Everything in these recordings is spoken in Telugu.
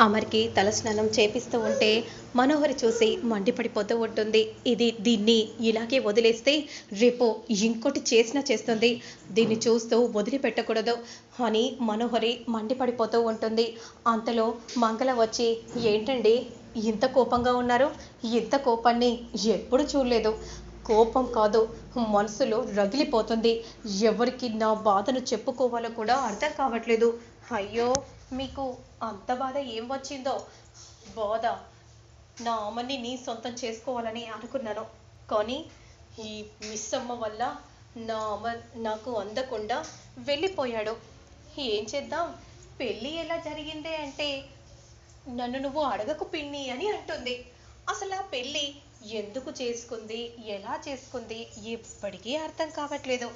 అమర్కి తలస్నానం చేపిస్తూ ఉంటే మనోహరి చూసి మండిపడిపోతూ ఉంటుంది. ఇది దీన్ని ఇలాగే వదిలేస్తే రేపు ఇంకోటి చేసినా చేస్తుంది. దీన్ని చూస్తూ వదిలిపెట్టకూడదు. అని మనోహరి మండిపడిపోతూ ఉంటుంది. అంతలో మంగళ వచ్చి ఏంటండి? ఇంత కోపంగా ఉన్నారు? ఇంత కోపాన్ని ఎప్పుడు చూడలేదు. కోపం కాదు మనసులో రగిలిపోతుంది. ఎవరికి నా బాధను చెప్పుకోవాలో కూడా అర్థం కావట్లేదు. అయ్యో! మీకు అంత బాధ ఏం వచ్చిందో? బాధ. నా అమ్మని నీ సొంతం చేసుకోవాలని అనుకున్నాను. కానీ ఈ మిస్ అమ్మ వల్ల నా అమ్మ నాకు అందకుండా వెళ్ళిపోయాడు. ఏం చేద్దాం? పెళ్ళి ఎలా జరిగిందే అంటే నన్ను నువ్వు అడగకు పిన్ని అని అంటుంది. అసలు ఆ పెళ్ళి ఎందుకు చేసుకుంది? ఎలా చేసుకుంది? ఎప్పటికీ అర్థం కావట్లేదు.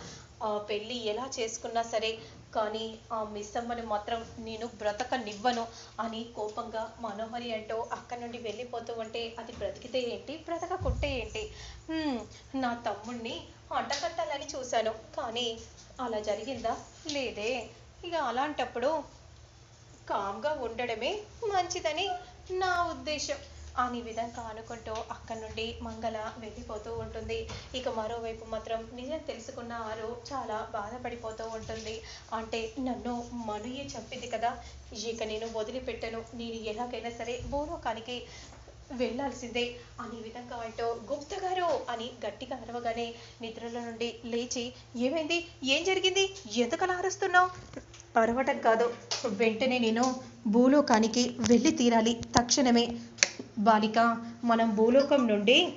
ఆ పెళ్ళి ఎలా చేసుకున్నా సరే కానీ ఆ మిస్సమ్మని మాత్రం నేను బ్రతకనివ్వను అని కోపంగా మనోహరి అంటూ అక్కడి నుండి వెళ్ళిపోతూ ఉంటే అది బ్రతికితే ఏంటి? బ్రతకకుంటే ఏంటి? నా తమ్ముణ్ణి అంటకట్టాలని చూశాను కానీ అలా జరిగిందా? లేదే. ఇక అలాంటప్పుడు కామ్గా ఉండడమే మంచిదని నా ఉద్దేశం. అని విధంగా అనుకుంటూ అక్కడి నుండి మంగళ వెళ్ళిపోతూ ఉంటుంది. ఇక మరోవైపు మాత్రం నిజం తెలుసుకున్న ఆరు చాలా బాధపడిపోతూ ఉంటుంది. అంటే నన్ను మనుయే చంపింది కదా. ఇక నేను వదిలిపెట్టను. నేను ఎలాగైనా సరే భూలోకానికి వెళ్ళాల్సిందే అనే విధంగా అంటూ గుప్త గారు అని గట్టిగా అరవగానే నిద్రలో నుండి లేచి ఏమైంది? ఏం జరిగింది? ఎందుకలా అరుస్తున్నావు? అరవటం కాదు. వెంటనే నేను భూలోకానికి వెళ్ళి తీరాలి. తక్షణమే బాలిక మనం భూలోకం నుండి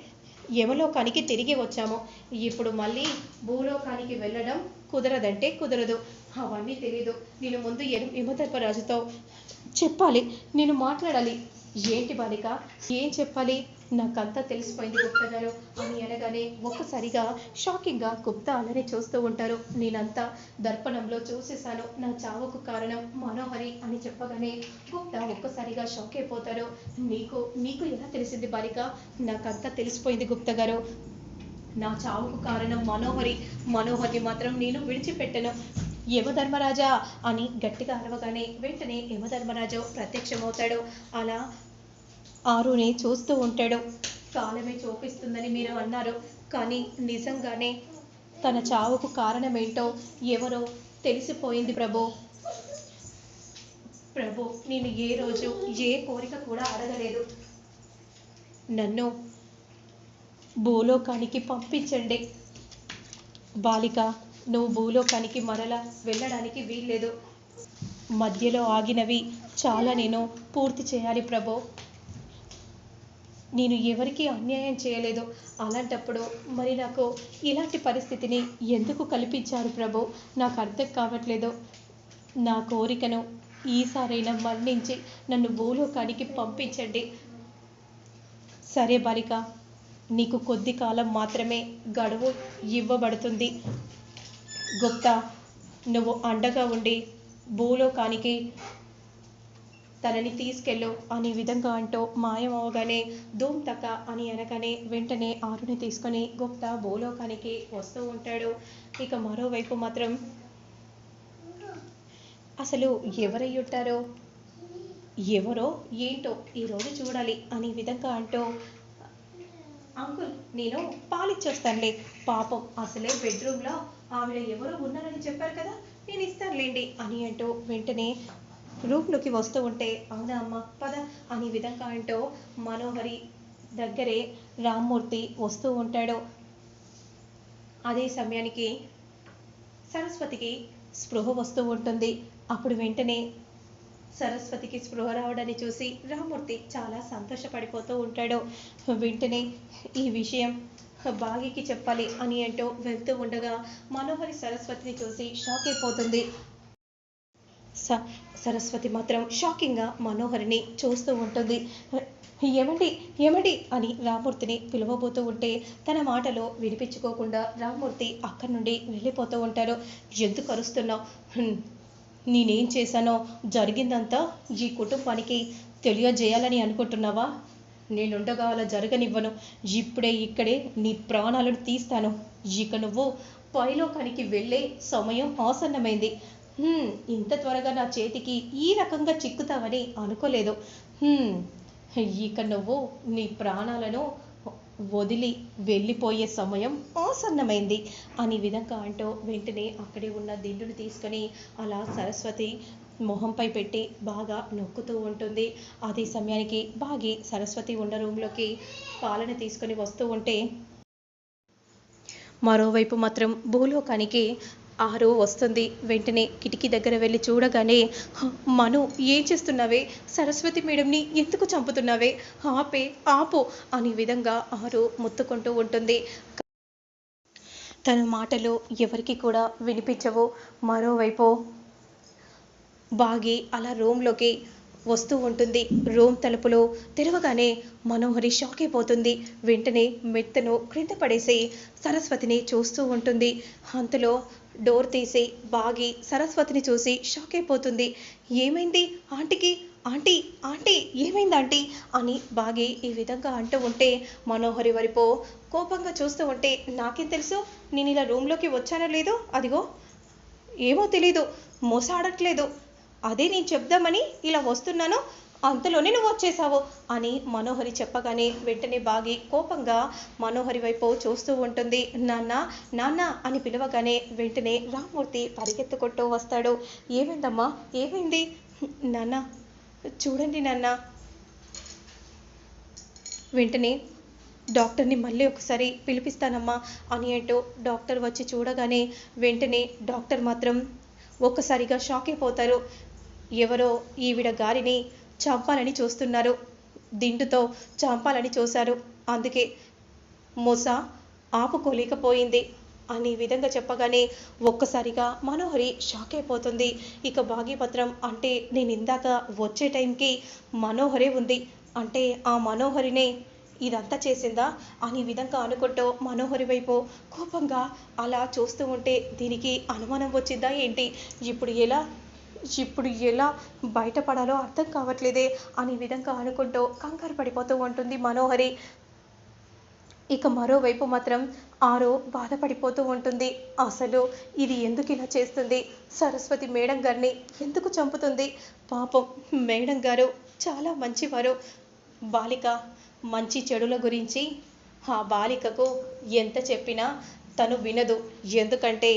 యమలోకానికి తిరిగి వచ్చాము. ఇప్పుడు మళ్ళీ భూలోకానికి వెళ్ళడం కుదరదంటే కుదరదు. అవన్నీ తెలియదు నేను ముందు యమధర్మరాజుతో చెప్పాలి. నేను మాట్లాడాలి. ఏంటి బాలిక? ఏం చెప్పాలి? నాకంతా తెలిసిపోయింది గుప్తా గారు. అని అనగానే ఒక్కసారిగా షాకింగ్గా గుప్తా అలానే చూస్తూ ఉంటారు. నేనంతా దర్పణంలో చూసేశాను. నా చావుకు కారణం మనోహరి అని చెప్పగానే గుప్తా ఒక్కసారిగా షాక్ అయిపోతారు నీకు నీకు ఎలా తెలిసింది బాలిక? నాకంతా తెలిసిపోయింది గుప్తా గారు. నా చావుకు కారణం మనోహరి. మనోహరి మాత్రం నేను విడిచిపెట్టను. యమధర్మరాజా అని గట్టిగా అరవగానే వెంటనే యమధర్మరాజు ప్రత్యక్షమవుతాడు. అలా ఆరుని చూస్తూ ఉంటాడు. కాలమే చూపిస్తుందని మీరు అన్నారు. కానీ నిజంగానే తన చావుకు కారణమేంటో ఎవరో తెలిసిపోయింది ప్రభు. ప్రభు నేను ఏ రోజు ఏ కోరిక కూడా అడగలేదు. నన్ను భూలోకానికి పంపించండి. బాలిక నువ్వు భూలోకానికి మరలా వెళ్ళడానికి వీల్లేదు. మధ్యలో ఆగినవి చాలా నేను పూర్తి చేయాలి ప్రభు. నేను ఎవరికీ అన్యాయం చేయలేదు. అలాంటప్పుడు మరి నాకు ఇలాంటి పరిస్థితిని ఎందుకు కల్పించారు ప్రభు? నాకు అర్థం కావట్లేదు. నా కోరికను ఈసారైనా మరణించి నన్ను భూలోకానికి పంపించండి. సరే బాలిక నీకు కొద్ది కాలం మాత్రమే గడువు ఇవ్వబడుతుంది. గుప్తా నువ్వు అండగా ఉండి భూలోకానికి తనని తీసుకెళ్ళు అనే విధంగా అంటూ మాయమవగానే ధూమ్ తక్క అని అనగానే వెంటనే ఆరుని తీసుకొని గుప్తా భూలోకానికి వస్తూ ఉంటాడు. ఇక మరోవైపు మాత్రం అసలు ఎవరై ఉంటారో? ఎవరో ఏంటో ఈరోజు చూడాలి అనే విధంగా అంటూ అంకుల్ నేను పాలిచ్చొస్తానులే. పాపం అసలే బెడ్రూమ్లో ఆవిడ ఎవరో ఉన్నారని చెప్పారు కదా? నేను ఇస్తానులేండి అని అంటూ వెంటనే రూమ్లోకి వస్తూ ఉంటే అవునా అమ్మ పద అనే విధంగా అంటూ మనోహరి దగ్గరే రామ్మూర్తి వస్తూ ఉంటాడు. అదే సమయానికి సరస్వతికి స్పృహ వస్తూ ఉంటుంది. అప్పుడు వెంటనే సరస్వతికి స్పృహ రావడాన్ని చూసి రామ్మూర్తి చాలా సంతోషపడిపోతూ ఉంటాడు. వెంటనే ఈ విషయం బాగికి చెప్పాలి అని అంటూ వెళ్తూ ఉండగా మనోహరి సరస్వతిని చూసి షాక్ అయిపోతుంది. స సరస్వతి మాత్రం షాకింగ్గా మనోహరిని చూస్తూ ఉంటుంది. ఏమండి ఏమండి అని రామూర్తిని పిలవబోతూ ఉంటే తన మాటలో వినిపించుకోకుండా రామూర్తి అక్కడి నుండి వెళ్ళిపోతూ ఉంటారు. ఎందుకు అరుస్తున్నావు నేనేం చేశానో? జరిగిందంతా ఈ కుటుంబానికి తెలియజేయాలని అనుకుంటున్నావా? నేనుండగా అలా జరగనివ్వను. ఇప్పుడే ఇక్కడే నీ ప్రాణాలను తీస్తాను. ఇక నువ్వు పైలోకానికి వెళ్ళే సమయం ఆసన్నమైంది. ఇంత త్వరగా నా చేతికి ఈ రకంగా చిక్కుతావని అనుకోలేదు. ఇక నువ్వు నీ ప్రాణాలను వదిలి వెళ్ళిపోయే సమయం ఆసన్నమైంది అని విధంగా అంటూ వెంటనే అక్కడే ఉన్న దిండును తీసుకొని అలా సరస్వతి మొహంపై పెట్టి బాగా నొక్కుతూ ఉంటుంది. అదే సమయానికి బాగి సరస్వతి ఉన్న రూమ్లోకి పాలన తీసుకొని వస్తూ ఉంటే మరోవైపు మాత్రం భూలోకానికి ఆరు వస్తుంది. వెంటనే కిటికీ దగ్గర వెళ్ళి చూడగానే మను ఏం చేస్తున్నావే? సరస్వతి మేడంని ఎందుకు చంపుతున్నావే? ఆపే ఆపు అనే విధంగా ఆరు ముత్తుకుంటూ ఉంటుంది. తన మాటలు ఎవరికి కూడా వినిపించవు. మరోవైపు బాగి అలా రూమ్లోకి వస్తూ ఉంటుంది. రూమ్ తలుపులో తెరవగానే మనోహరి షాక్ అయిపోతుంది. వెంటనే మెత్తను క్రింద పడేసి సరస్వతిని చూస్తూ ఉంటుంది. అంతలో డోర్ తీసి బాగి సరస్వతిని చూసి షాక్ అయిపోతుంది. ఏమైంది? ఆంటీకి ఆంటీ ఆంటీ ఏమైంది ఆంటీ? అని బాగి ఈ విధంగా అంటూ ఉంటే మనోహరి వరిపో కోపంగా చూస్తూ ఉంటే నాకేం తెలుసు? నేను ఇలా రూమ్లోకి వచ్చానో లేదో? అదిగో ఏమో తెలీదు. మోసాడట్లేదు అదే నేను చెప్దామని ఇలా వస్తున్నాను. అంతలోనే నువ్వు వచ్చేసావు అని మనోహరి చెప్పగానే వెంటనే బాగి కోపంగా మనోహరి వైపు చూస్తూ ఉంటుంది. నాన్న నాన్న అని పిలవగానే వెంటనే రామ్మూర్తి పరిగెత్తుకుంటూ వస్తాడు. ఏమైందమ్మా? ఏమైంది? నాన్న చూడండి నాన్న. వెంటనే డాక్టర్ని మళ్ళీ ఒకసారి పిలిపిస్తానమ్మా అని అంటూ డాక్టర్ వచ్చి చూడగానే వెంటనే డాక్టర్ మాత్రం ఒక్కసారిగా షాక్ అయిపోతారు. ఎవరో ఈవిడ గారిని చంపాలని చూస్తున్నారు. దిండుతో చంపాలని చూశారు. అందుకే మూస ఆపుకోలేకపోయింది. అనే విధంగా చెప్పగానే ఒక్కసారిగా మనోహరి షాక్ అయిపోతుంది. ఇక భాగ్యపత్రం అంటే నేను ఇందాక వచ్చే టైంకి మనోహరే ఉంది. అంటే ఆ మనోహరినే ఇదంతా చేసిందా? అని విధంగా అనుకుంటూ మనోహరి వైపు కోపంగా అలా చూస్తూ ఉంటే దీనికి అనుమానం వచ్చిందా ఏంటి? ఇప్పుడు ఎలా ఇప్పుడు ఎలా బయటపడాలో అర్థం కావట్లేదే అనే విధంగా అనుకుంటూ కంగారు పడిపోతూ ఉంటుంది మనోహరి. ఇక మరోవైపు మాత్రం ఆరో బాధపడిపోతూ ఉంటుంది. అసలు ఇది ఎందుకు ఇలా చేస్తుంది? సరస్వతి మేడం గారిని ఎందుకు చంపుతుంది? పాపం మేడం గారు చాలా మంచివారు. బాలిక మంచి చెడుల గురించి ఆ బాలికకు ఎంత చెప్పినా తను వినదు. ఎందుకంటే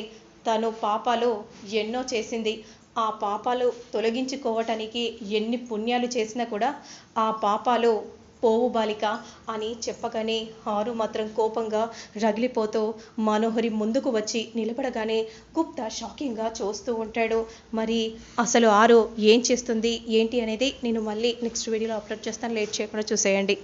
తను పాపాలు ఎన్నో చేసింది. ఆ పాపాలు తొలగించుకోవటానికి ఎన్ని పుణ్యాలు చేసినా కూడా ఆ పాపాలు పోవు బాలిక అని చెప్పగానే హారు మాత్రం కోపంగా రగిలిపోతూ మనోహరి ముందుకు వచ్చి నిలబడగానే గుప్తా షాకింగ్గా చూస్తూ ఉంటాడు. మరి అసలు ఆరు ఏం చేస్తుంది? ఏంటి అనేది నేను మళ్ళీ నెక్స్ట్ వీడియోలో అప్లోడ్ చేస్తాను. లేట్ చేయకుండా చూసేయండి.